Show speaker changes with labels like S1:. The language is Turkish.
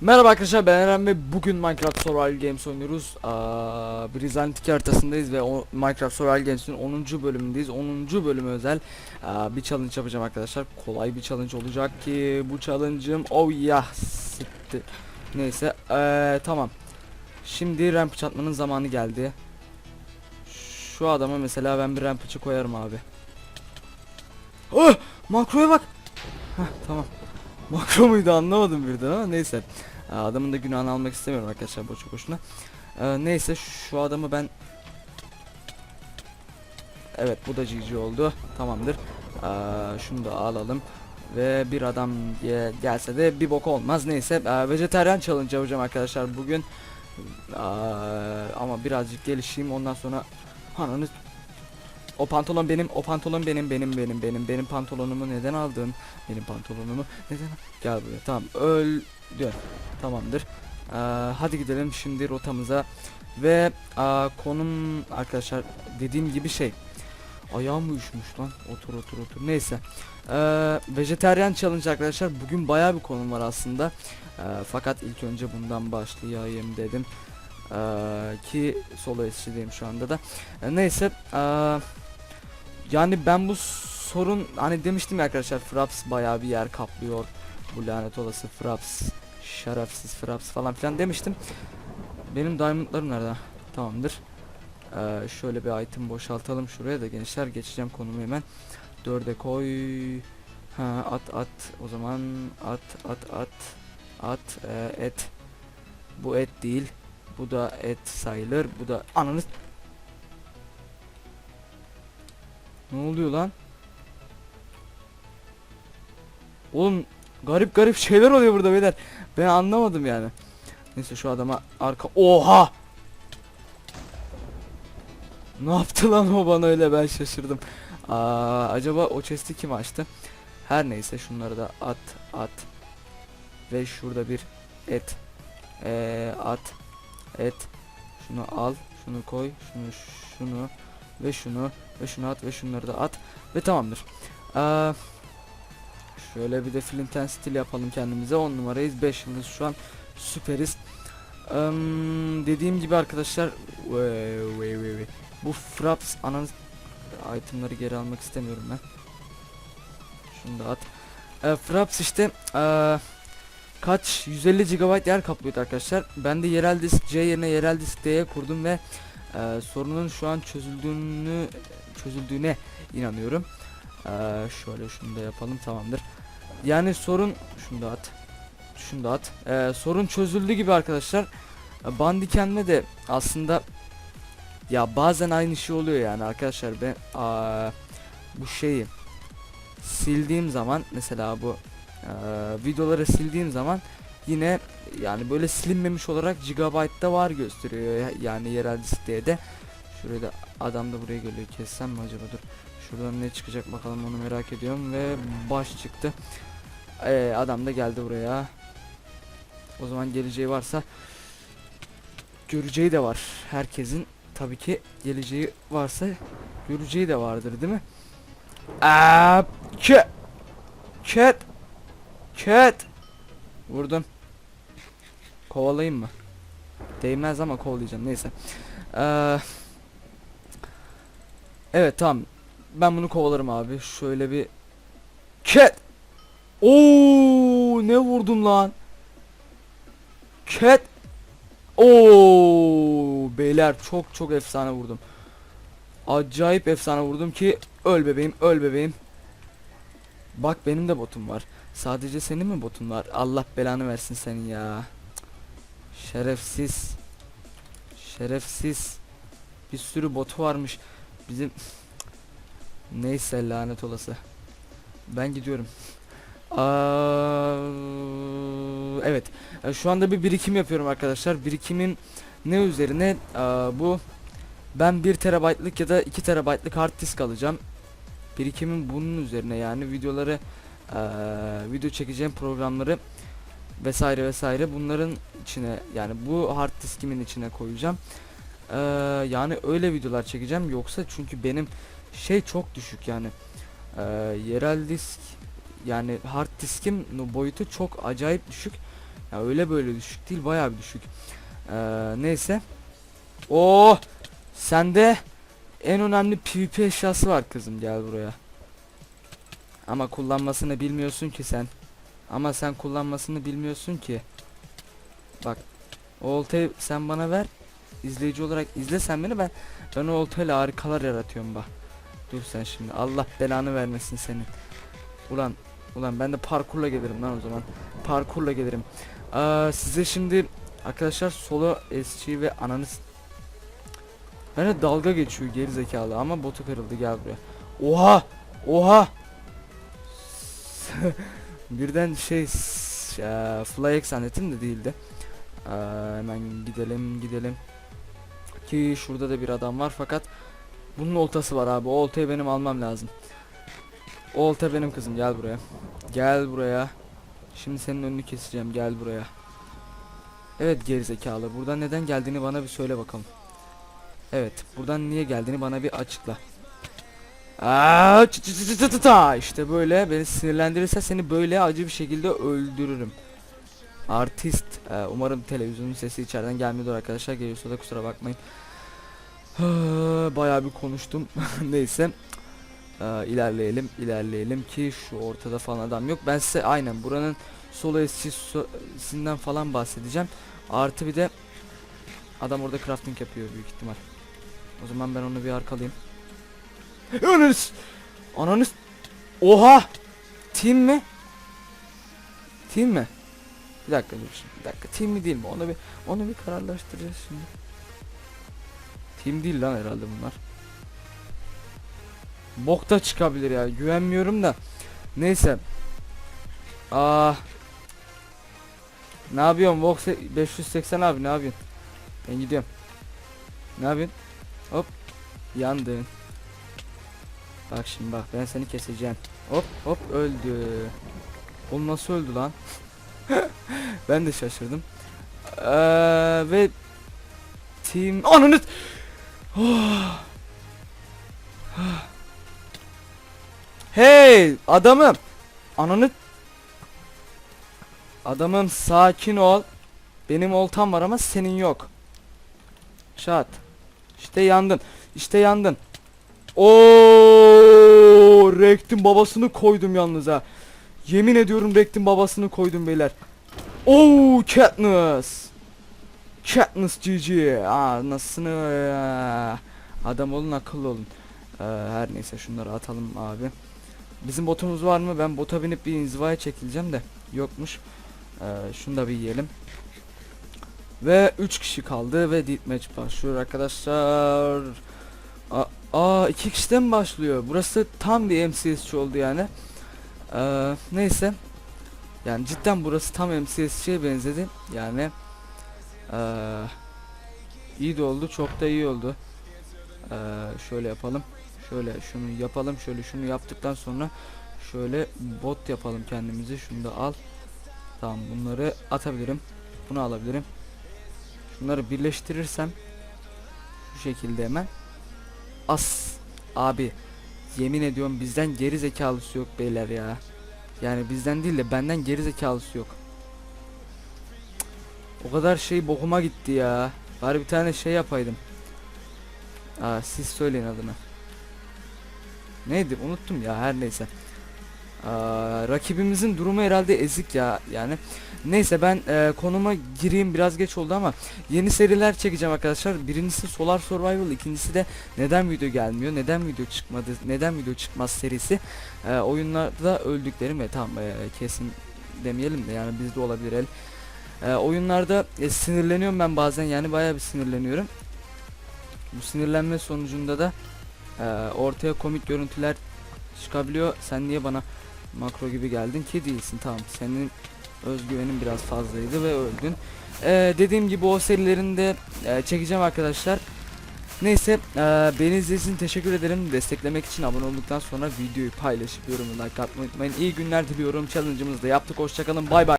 S1: Merhaba arkadaşlar ben Eren ve bugün Minecraft Survival Games oynuyoruz. Aa, Brizan 2 haritasındayız ve o Minecraft Survival Games'in 10. bölümündeyiz. 10. bölümü özel aa, bir challenge yapacağım arkadaşlar. Kolay bir challenge olacak ki bu challenge'ım oh ya sikti. Neyse ee, tamam. Şimdi rampage atmanın zamanı geldi. Şu adama mesela ben bir rampage'ı koyarım abi. Oh! Makroya bak. Heh, tamam. Makro muydu anlamadım birden ama neyse. Aa, Adamın da günahını almak istemiyorum arkadaşlar boşu boşuna. Ee, neyse şu adamı ben Evet bu da GG oldu. Tamamdır. Ee, şunu da alalım. Ve bir adam ge- gelse de bir bok olmaz. Neyse ee, vejetaryen challenge yapacağım arkadaşlar bugün. Ee, ama birazcık gelişeyim ondan sonra ananı o pantolon benim, o pantolon benim, benim, benim, benim, benim pantolonumu neden aldın? Benim pantolonumu neden? Gel buraya. Tamam, öl diyor. Tamamdır. Ee, hadi gidelim şimdi rotamıza ve aa, konum arkadaşlar dediğim gibi şey. Ayağım uyuşmuş lan. Otur otur otur. Neyse. Ee, vejeteryan challenge arkadaşlar. Bugün bayağı bir konum var aslında. Ee, fakat ilk önce bundan başlayayım dedim. Ee, ki solo eşçideyim şu anda da. Ee, neyse. Ee, yani ben bu sorun hani demiştim ya arkadaşlar Fraps bayağı bir yer kaplıyor. Bu lanet olası Fraps. Şerefsiz Fraps falan filan demiştim. Benim diamondlarım nerede? Tamamdır. Ee, şöyle bir item boşaltalım şuraya da gençler geçeceğim konumu hemen. Dörde koy. Ha, at at o zaman at at at at e, et. Bu et değil. Bu da et sayılır. Bu da ananı Ne oluyor lan? Oğlum garip garip şeyler oluyor burada beyler. Ben anlamadım yani. Neyse şu adama arka... Oha! Ne yaptı lan o bana öyle ben şaşırdım. Aa, acaba o chest'i kim açtı? Her neyse şunları da at at. Ve şurada bir et. Ee, at. Et. Şunu al. Şunu koy. Şunu şunu. Ve şunu. Ve şunu at ve şunları da at. Ve tamamdır. Aa, şöyle bir de flint and yapalım kendimize. 10 numarayız. 5 yıldız şu an. Süperiz. Am, dediğim gibi arkadaşlar Vay, vay, vay, bu fraps ananı itemları geri almak istemiyorum ben. Şunu da at. E, fraps işte e, kaç 150 GB yer kaplıyordu arkadaşlar. Ben de yerel disk C yerine yerel disk D'ye kurdum ve e, sorunun şu an çözüldüğünü çözüldüğüne inanıyorum. E, şöyle şunu da yapalım tamamdır. Yani sorun şunu da at. Şunu da at. E, sorun çözüldü gibi arkadaşlar. E, Bandicam'de de aslında ya bazen aynı şey oluyor yani arkadaşlar ben aa, bu şeyi sildiğim zaman mesela bu eee, videoları sildiğim zaman yine yani böyle silinmemiş olarak gigabyte'da var gösteriyor ya- yani yerel diskte de şuraya da adam da buraya geliyor kessem mi acaba dur şuradan ne çıkacak bakalım onu merak ediyorum ve baş çıktı Ee, adam da geldi buraya o zaman geleceği varsa göreceği de var herkesin tabii ki geleceği varsa göreceği de vardır değil mi? Aa, cat. Cat. Cat. Vurdum. Kovalayayım mı? Değmez ama kovalayacağım neyse. Ee, evet tamam. Ben bunu kovalarım abi. Şöyle bir Cat. Oo ne vurdum lan? Cat. Oo beyler çok çok efsane vurdum. Acayip efsane vurdum ki öl bebeğim öl bebeğim. Bak benim de botum var. Sadece senin mi botun var? Allah belanı versin senin ya. Şerefsiz. Şerefsiz. Bir sürü botu varmış. Bizim Neyse lanet olası. Ben gidiyorum. Aa, evet. E, Şu anda bir birikim yapıyorum arkadaşlar. Birikimim ne üzerine? Aa, bu ben 1 terabaytlık ya da 2 terabaytlık hard disk alacağım. Birikimim bunun üzerine yani videoları eee, video çekeceğim programları vesaire vesaire bunların içine yani bu hard diskimin içine koyacağım. Eee, yani öyle videolar çekeceğim yoksa çünkü benim şey çok düşük yani Eee, yerel disk yani hard diskim boyutu çok acayip düşük. Ya öyle böyle düşük değil bayağı bir düşük. Ee, neyse. Oo sende en önemli PvP eşyası var kızım gel buraya. Ama kullanmasını bilmiyorsun ki sen. Ama sen kullanmasını bilmiyorsun ki. Bak o oltayı sen bana ver. İzleyici olarak izle sen beni ben ben o oltayla harikalar yaratıyorum bak. Dur sen şimdi Allah belanı vermesin senin. Ulan ulan ben de parkurla gelirim lan o zaman. Parkurla gelirim. Aa, size şimdi arkadaşlar solo SC ve ananız Bana dalga geçiyor geri zekalı ama botu kırıldı gel buraya. Oha! Oha! Birden şey s- eee, Fly X zannettim de değildi. Hemen gidelim gidelim. Ki şurada da bir adam var fakat bunun oltası var abi. Oltayı benim almam lazım. Olta benim kızım gel buraya. Gel buraya. Şimdi senin önünü keseceğim gel buraya. Evet gerizekalı. Buradan neden geldiğini bana bir söyle bakalım. Evet, buradan niye geldiğini bana bir açıkla. Aa, çı çı çı çı işte böyle beni sinirlendirirse seni böyle acı bir şekilde öldürürüm. Artist. Ee, umarım televizyonun sesi içeriden gelmiyordur arkadaşlar. Geliyorsa da kusura bakmayın. Bayağı bir konuştum. Neyse. Ee, ilerleyelim, ilerleyelim ki şu ortada falan adam yok. Ben size aynen buranın solo eskisinden falan bahsedeceğim. Artı bir de adam orada crafting yapıyor büyük ihtimal. O zaman ben onu bir arkalayayım. Ananız! Ananız! Oha! Team mi? Team mi? Bir dakika dur şimdi. Bir dakika. Team mi değil mi? Onu bir onu bir kararlaştıracağız şimdi. Team değil lan herhalde bunlar. Bok da çıkabilir ya. Güvenmiyorum da. Neyse. Aa. Ne yapıyorsun? Vox 580 abi ne yapıyorsun? Ben gidiyorum. Ne yapıyorsun? Hop. Yandın. Bak şimdi bak ben seni keseceğim. Hop hop öldü. Oğlum nasıl öldü lan? ben de şaşırdım. Ee, ve team ananı. Hey adamım. Ananı Adamım sakin ol. Benim oltam var ama senin yok. Şat. İşte yandın. İşte yandın. Oo, Rektin babasını koydum yalnız ha. Yemin ediyorum Rektin babasını koydum beyler. Oo, Katniss. Katniss GG. Aa, nasılsını ya. Adam olun akıllı olun. Ee, her neyse şunları atalım abi. Bizim botumuz var mı? Ben bota binip bir inzivaya çekileceğim de. Yokmuş. Ee, şunu da bir yiyelim. Ve 3 kişi kaldı ve deathmatch başlıyor arkadaşlar. A Aa iki kişiden mi başlıyor? Burası tam bir MCS'çi oldu yani. Ee, neyse. Yani cidden burası tam MCS'çiye benzedi. Yani ee, iyi de oldu, çok da iyi oldu. Ee, şöyle yapalım. Şöyle şunu yapalım. Şöyle şunu yaptıktan sonra şöyle bot yapalım kendimizi. Şunu da al. Tamam bunları atabilirim. Bunu alabilirim. Şunları birleştirirsem şu şekilde hemen as abi yemin ediyorum bizden geri zekalısı yok beyler ya. Yani bizden değil de benden geri zekalısı yok. O kadar şey bokuma gitti ya. Bari bir tane şey yapaydım. Aa, siz söyleyin adını. Neydi unuttum ya her neyse. Aa, rakibimizin durumu herhalde ezik ya yani. Neyse ben e, konuma gireyim biraz geç oldu ama yeni seriler çekeceğim arkadaşlar. Birincisi Solar Survival, ikincisi de neden video gelmiyor, neden video çıkmadı, neden video çıkmaz serisi. E, oyunlarda öldüklerim ve tam e, kesin demeyelim de yani bizde olabilir el. E, oyunlarda e, sinirleniyorum ben bazen yani bayağı bir sinirleniyorum. Bu sinirlenme sonucunda da e, ortaya komik görüntüler çıkabiliyor. Sen niye bana makro gibi geldin ki değilsin tamam senin özgüvenin biraz fazlaydı ve öldün. Ee, dediğim gibi o serilerinde e, çekeceğim arkadaşlar. Neyse e, beni izlediğiniz teşekkür ederim. Desteklemek için abone olduktan sonra videoyu paylaşıp yorum like atmayı unutmayın. İyi günler diliyorum. Challenge'ımızı da yaptık. Hoşçakalın. Bay bay.